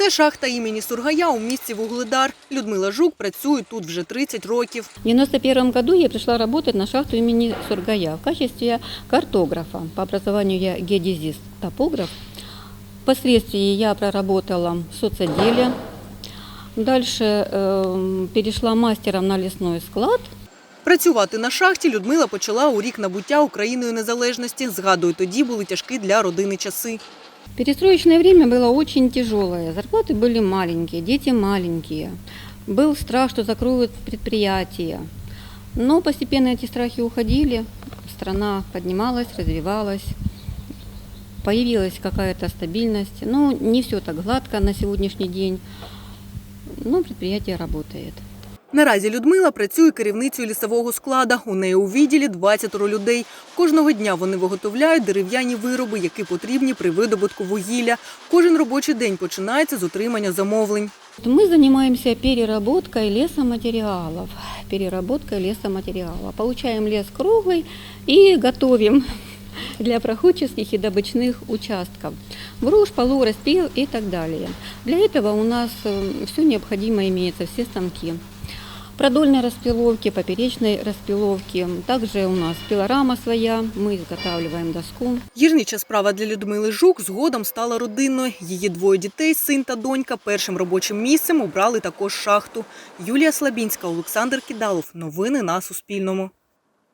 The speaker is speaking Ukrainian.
Це шахта імені Сургая у місті Вугледар. Людмила Жук працює тут вже 30 років. В 91 году я пришла работать на шахту имени Сургая в качестве картографа. По образованию я геодезист, топограф. Впоследствии я проработала в соцотделе. Дальше эм, перешла мастером на лесной склад. Працювати на шахті Людмила почала у рік набуття Україною незалежності. Згадує, тоді були тяжкі для родини часи. Перестроечное время было очень тяжелое. Зарплаты были маленькие, дети маленькие. Был страх, что закроют предприятия. Но постепенно эти страхи уходили. Страна поднималась, развивалась. Появилась какая-то стабильность. Ну, не все так гладко на сегодняшний день. Но предприятие работает. Наразі Людмила працює керівницею лісового склада. У неї у відділі 20 людей. Кожного дня вони виготовляють дерев'яні вироби, які потрібні при видобутку вугілля. Кожен робочий день починається з отримання замовлень. Мы занимаемся переработкой лесоматериалов. Переработкой лесоматериала. Получаем лес круглый и готовим для проходческих и добычных участков. Брошь, полу, распил и так далее. Для этого у нас все необходимо имеется, все станки. Продольной распиловки, поперечной распиловки. Также у нас пилорама своя, мы изготавливаем доску. Гірнича справа для Людмили Жук згодом стала родинною. Її двоє дітей, син та донька, першим робочим місцем обрали також шахту. Юлія Слабінська, Олександр Кідалов. Новини на Суспільному.